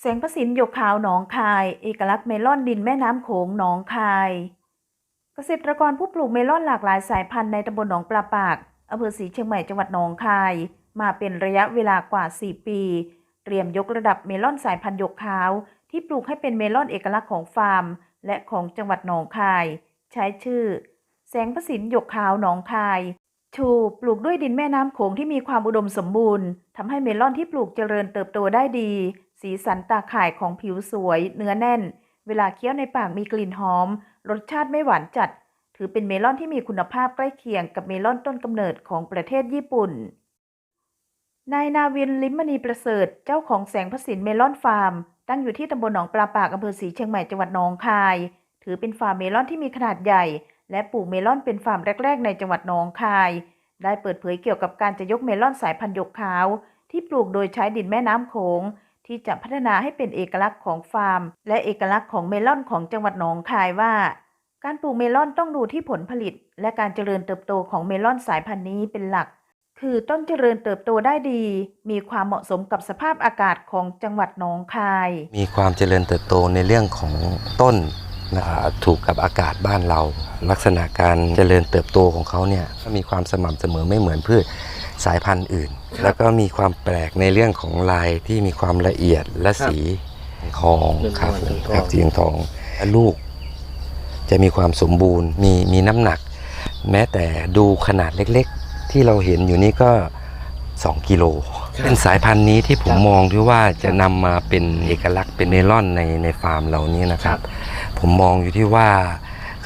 แสงประสินหยกขาวหนองคาย เอกลักษณ์เมลอนดินแม่น้ำโขงหนองคาย เกษตรกรผู้ปลูกเมลอนหลากหลายสายพันธุ์ในตำบลหนองปลาปากอำเภอศรีเชียงใหม่จังหวัดหนองคาย มาเป็นระยะเวลากว่า 4 ปี เตรียมยกระดับเมลอนสายพันธุ์หยกขาว ที่ปลูกให้เป็นเมลอนเอกลักษณ์ของฟาร์ม และของจังหวัดหนองคาย ใช้ชื่อ แสงประสินหยกขาวหนองคายชูปลูกด้วยดินแม่น้ำโขงที่มีความอุดมสมบูรณ์ทำให้เมลอนที่ปลูกเจริญเติบโตได้ดี สีสันตาข่ายของผิวสวย เนื้อแน่น เวลาเคี้ยวในปากมีกลิ่นหอม รสชาติไม่หวานจัด ถือเป็นเมลอนที่มีคุณภาพใกล้เคียงกับเมลอนต้นกำเนิดของประเทศญี่ปุ่น นายนาวินลิมมณีประเสริฐ เจ้าของแสงพสินเมลอนฟาร์ม ตั้งอยู่ที่ตำบลหนองปลาปากอำเภอศรีเชียงใหม่จังหวัดหนองคาย ถือเป็นฟาร์มเมลอนที่มีขนาดใหญ่ และปลูกเมลอนเป็นฟาร์มแรก ๆ ในจังหวัดหนองคาย ได้เปิดเผยเกี่ยวกับการจะยกเมลอนสายพันธุ์หยกขาว ที่ปลูกโดยใช้ดินแม่น้ำโขง ที่จะพัฒนาให้เป็นเอกลักษณ์ของฟาร์ม และเอกลักษณ์ของเมลอนของจังหวัดหนองคายว่า การปลูกเมลอนต้องดูที่ผลผลิต และการเจริญเติบโตของเมลอนสายพันธุ์นี้เป็นหลัก คือต้นเจริญเติบโตได้ดี มีความเหมาะสมกับสภาพอากาศของจังหวัดหนองคาย มีความเจริญเติบโตในเรื่องของต้นนะครับถูกกับอากาศบ้านเรา ลักษณะการเจริญเติบโตของเขาเนี่ยมีความสม่ำเสมอไม่เหมือนพืช สายพันธุ์อื่น แล้วก็มีความแปลกในเรื่องของลายที่มีความละเอียดและสีทองเป็นครับทองครับสีทองและลูก จะมีความสมบูรณ์มีมีน้ำหนัก แม้แต่ดูขนาดเล็กๆ ที่เราเห็นอยู่นี่ก็ 2 กิโลครับเป็นสายพันธุ์นี้ที่ผมครับมองที่ว่าจะนำมาเป็นเอกลักษณ์เป็นเมลอนในในฟาร์มเรานี้นะครับ ผมมองอยู่ที่ว่า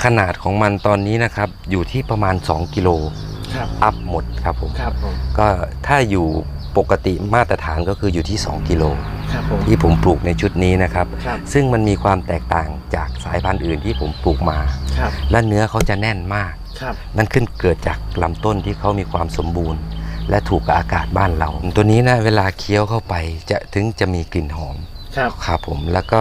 ขนาดของมันตอนนี้นะครับ อยู่ที่ประมาณ 2 กิโล ครับ อัพหมดครับผม ครับผม ก็ถ้าอยู่ปกติมาตรฐานก็คืออยู่ที่ 2 กิโล ครับผม ที่ผมปลูกในชุดนี้นะครับ ครับ ซึ่งมันมีความแตกต่างจากสายพันธุ์อื่นที่ผมปลูกมา ครับ และเนื้อเขาจะแน่นมาก ครับ นั่นขึ้นเกิดจากลำต้นที่เขามีความสมบูรณ์ และถูกกับอากาศบ้านเรา ตัวนี้นะเวลาเคี้ยวเข้าไปจะถึงจะมีกลิ่นหอมครับ ครับผมแล้วก็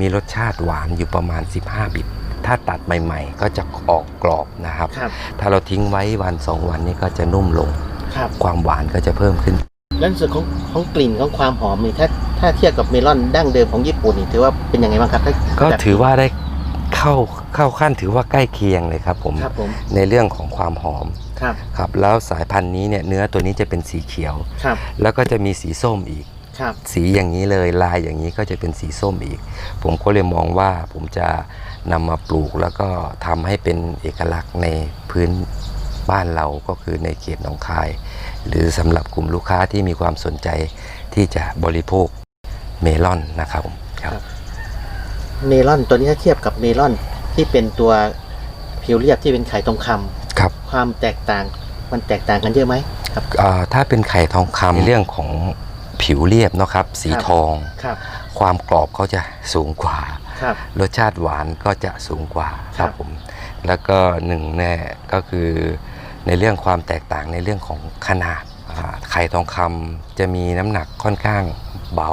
มีรสชาติหวานอยู่ประมาณ 15 บิต ถ้าตัดใหม่ ๆ ก็จะออกกรอบนะครับ ครับ ถ้าเราทิ้งไว้วันสองวันนี้ก็จะนุ่มลง ครับ ความหวานก็จะเพิ่มขึ้น แล้วในส่วนของของกลิ่นของความหอมนี่ถ้าถ้าเทียบกับเมลอนดั้งเดิมของญี่ปุ่นนี่ถือว่าเป็นยังไงบ้างครับถ้าก็แบบถือว่าได้เข้าเข้าขั้นถือว่าใกล้เคียงเลยครับผมครับผมในเรื่องของความหอมครับครับแล้วสายพันธุ์นี้เนี่ยเนื้อตัวนี้จะเป็นสีเขียว ครับ แล้วก็จะมีสีส้มอีกครับ สีอย่างนี้เลยลายอย่างนี้ก็จะเป็นสีส้มอีก ผมก็เลยมองว่าผมจะนำมาปลูกแล้วก็ทำให้เป็นเอกลักษณ์ในพื้นบ้านเราก็คือในเขตหนองคาย หรือสำหรับกลุ่มลูกค้าที่มีความสนใจที่จะบริโภคเมลอนนะครับผมครับเมลอนตัวนี้ถ้าเทียบกับเมลอนที่เป็นตัวผิวเรียบที่เป็นไข่ทองคำครับ ความแตกต่างมันแตกต่างกันเยอะไหมครับอ่าถ้าเป็นไข่ทองคำในเรื่องของ ผิวเรียบเนาะครับสีครับทอง ครับความกรอบเขาจะสูงกว่า ครับรสชาติหวานก็จะสูงกว่าคครัรับบผมแล้วก็หนึ่งแน่ก็คือในเรื่องความแตกต่างในเรื่องของขนาดอ่าไข่ทองคำจะมีน้ำหนักค่อนข้างเบา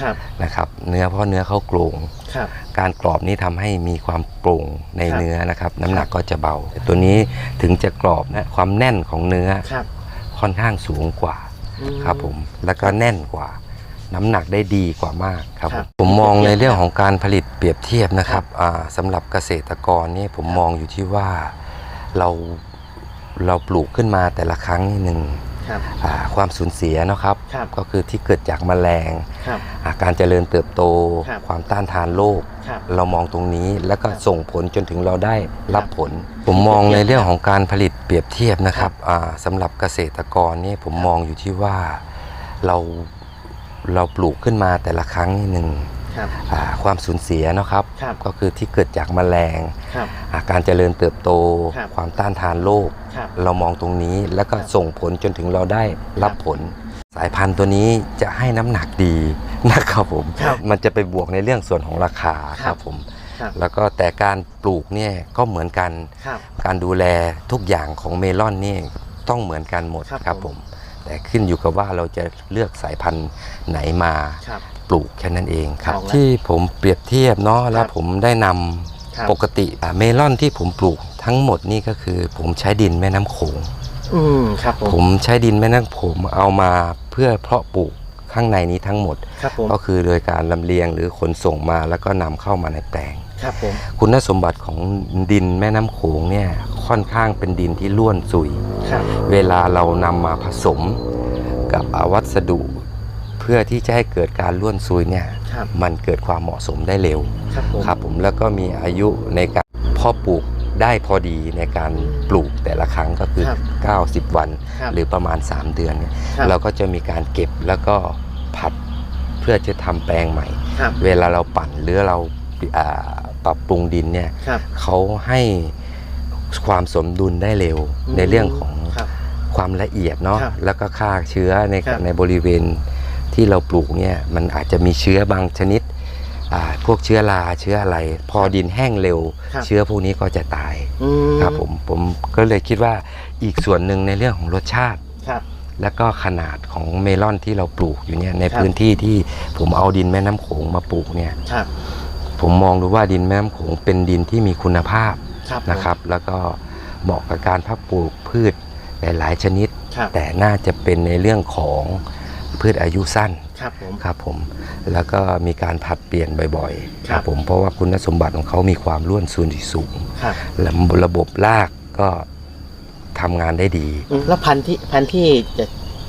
ครับนะครับเนื้อเพราะเนื้อเข้าโกรงครับการกรอบนี้ทำให้มีความโปร่งในครับเนื้อนะครับ น้ำหนักก็จะเบาแต่ตัวนี้ถึงจะกรอบนะความแน่นของเนื้อครับค่อนข้างสูงกว่าอื ครับผมแล้วก็แน่นกว่า น้ำหนักได้ดีกว่ามากครับคผรับมผมมองเปรียบเทียบในเรื่องของการผลิตเปรียบเทียบนะครับครับอ่าสำหรับเกษตรกรนี่ผมมองอยู่ที่ว่าเราเราปลูกขึ้นมาแต่ละครั้งนี่หนึ่ง ครับอ่าความสูญเสียเนาะครับ ครับก็คือที่เกิดจากแมลงครับอ่าการเจริญเติบโต ครับความต้านทานโรคครับเรามองตรงนี้แล้วก็ครับส่งผลจนถึงเราได้รับครับผล ผมมองเปรียบเทียบในเรื่องของการผลิตเปรียบเทียบนะครับครับอ่าสำหรับเกษตรกรนี่ผมครับมองอยู่ที่ว่าเราเราปลูกขึ้นมาแต่ละครั้งนี่หนึ่ง ครับอ่าความสูญเสียเนาะครับ ครับก็คือที่เกิดจากแมลงครับ อ่าการเจริญเติบโต ครับ ความต้านทานโรค ครับ เรามองตรงนี้แล้วก็ครับส่งผลจนถึงเราได้รับผล สายพันธุ์ตัวนี้จะให้น้ำหนักดีนะครับผม ครับมันจะไปบวกในเรื่องส่วนของราคาคครัรับบผมครับ แล้วก็แต่การปลูกเนี่ยก็เหมือนกันครับ การดูแลทุกอย่างของเมลอนนี่ต้องเหมือนกันหมดครับครับผผมมแต่ขึ้นอยู่กับว่าเราจะเลือกสายพันธุ์ไหนมา ครับ ปลูกแค่นั้นเองครับเอาละที่ผมเปรียบเทียบเนาะแล้วครับผมได้นครับำปกติอะเมลอนที่ผมปลูกทั้งหมดนี่ก็คือ ผมใช้ดินแม่น้ำโขง อืมครับผมผมใช้ดินแม่น้ำโขงเอามาเพื่อเพาะปลูกคข้างในนี้ทั้งหมด ครับผมก็คือโดยการลำเลียงหรือขนส่งมาแล้วก็นำเข้ามาในแปลง ครับผมคุณสมบัติของดินแม่น้ำโขงเนี่ยค่อนข้างเป็นดินที่ล้วนซุย ครับเวลาเรานำมาผสมกับอ่าวัสดุเพื่อที่จะให้เกิดการล้วนซุยเนี่ยครับมันเกิดความเหมาะสมได้เร็วครับผมครับผมแล้วก็มีอายุในการเพ่อปลูกได้พอดีในการปลูกแต่ละครั้งก็คือ ครับ90 วัน ครับหรือประมาณ 3 เดือนเนี่ยครับ เราก็จะมีการเก็บแล้วก็ผัดเพื่อจะทำแปลงใหม่ ครับเวลาเราปั่นหรือเราอ่าปรับปรุงดินเนี่ยครับเขาให้ความสมดุลได้เร็วในเรื่องของ ครับ ความละเอียดเนาะครับแล้วก็ฆ่าเชื้อในครับในบริเวณ ที่เราปลูกเนี่ยมันอาจจะมีเชื้อบางชนิดอ่าพวกเชื้อราเชื้ออะไร พอดินแห้งเร็วครับเชื้อพวกนี้ก็จะตายอืมครับผมผมก็เลยคิดว่าอีกส่วนหนึ่งในเรื่องของรสชาติครับแล้วก็ขนาดของเมลอนที่เราปลูกอยู่เนี่ยในครับพื้นที่ที่ผมเอาดินแม่น้ำโขงมาปลูกเนี่ยครับผมมองดูว่าดินแม่น้ำโขงเป็นดินที่มีคุณภาพครับผมนะครับ แล้วก็เหมาะกับการพักปลูกพืชหลาย ๆ ชนิดครับแต่น่าจะเป็นในเรื่องของ พืชอายุสั้นครับผมครับผมแล้วก็มีการผลัดเปลี่ยนบ่อยๆครับผมเพราะว่าคุณสมบัติของเขามีความร่วนซุนที่สูงครับและระบบรากก็ทำงานได้ดีอืมแล้วพันธุ์ที่พันธุ์ที่จะ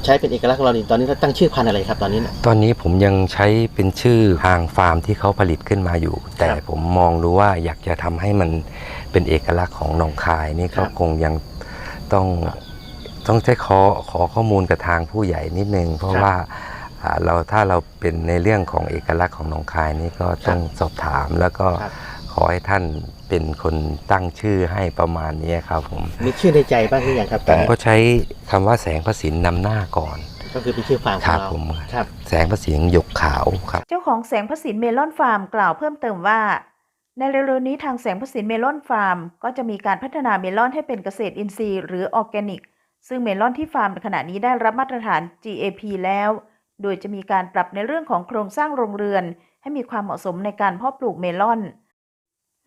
ใช้เป็นเอกลักษณ์ของเรานี่ตอนนี้เราตั้งชื่อพันธุ์อะไรครับตอนนี้เนี่ยตอนนี้ผมยังใช้เป็นชื่อทางฟาร์มที่เขาผลิตขึ้นมาอยู่ แต่ครับผมมองดูว่าอยากจะทำให้มันเป็นเอกลักษณ์ของหนองคายนี่ครัก็บคงยังต้อง ต้องใช้ขอขอข้อมูลกับทางผู้ใหญ่นิดนึง เพราะครับว่าอ่าเราถ้าเราเป็นในเรื่องของเอกลักษณ์ของหนองคายนี่ก็ต้องสอบถามแล้วก็ครับขอให้ท่านเป็นคนตั้งชื่อให้ประมาณนี้ครับผมมีชื่อในใจบ้างหรือยังครับตผอนมนี้ก็ใช้คำว่าแสงพระสินนำหน้าก่อน ก็คือเป็นชื่อฟาร์มขคอรังบเราผมครับแสงพระสินหยกขาวครับ เจ้าของแสงพระสินเมลอนฟาร์มกล่าวเพิ่มเติมว่า ในเร็วๆนี้ทางแสงพระสินเมลอนฟาร์ม ก็จะมีการพัฒนาเมลอนให้เป็นเกษตรอินทรีย์หรือออร์แกนิก ซึ่งเมลอนที่ฟาร์มขณะนี้ได้รับมาตรฐาน GAP แล้ว โดยจะมีการปรับในเรื่องของโครงสร้างโรงเรือน ให้มีความเหมาะสมในการเพาะปลูกเมลอน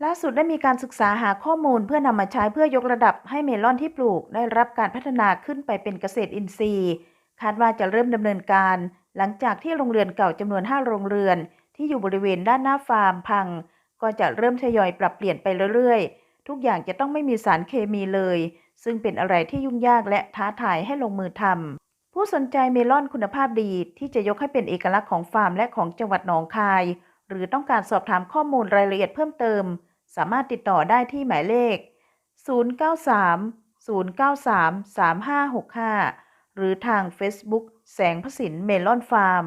ล่าสุดได้มีการศึกษาหาข้อมูลเพื่อนำมาใช้เพื่อยกระดับให้เมลอนที่ปลูกได้รับการพัฒนาขึ้นไปเป็นเกษตรอินทรีย์ คาดว่าจะเริ่มดำเนินการ หลังจากที่โรงเรือนเก่าจำนวน 5 โรงเรือน ที่อยู่บริเวณด้านหน้าฟาร์มพัง ก็จะเริ่มทยอยปรับเปลี่ยนไปเรื่อยๆ ทุกอย่างจะต้องไม่มีสารเคมีเลย ซึ่งเป็นอะไรที่ยุ่งยากและท้าทายให้ลงมือทำผู้สนใจเมลอนคุณภาพดีที่จะยกให้เป็นเอกลักษณ์ของฟาร์มและของจังหวัดหนองคาย หรือต้องการสอบถามข้อมูลรายละเอียดเพิ่มเติม สามารถติดต่อได้ที่หมายเลข 093 093 3565 หรือทาง Facebook แสงพสินเมลอนฟาร์ม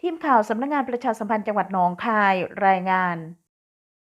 ทีมข่าวสำนักงานประชาสัมพันธ์จังหวัดหนองคายรายงาน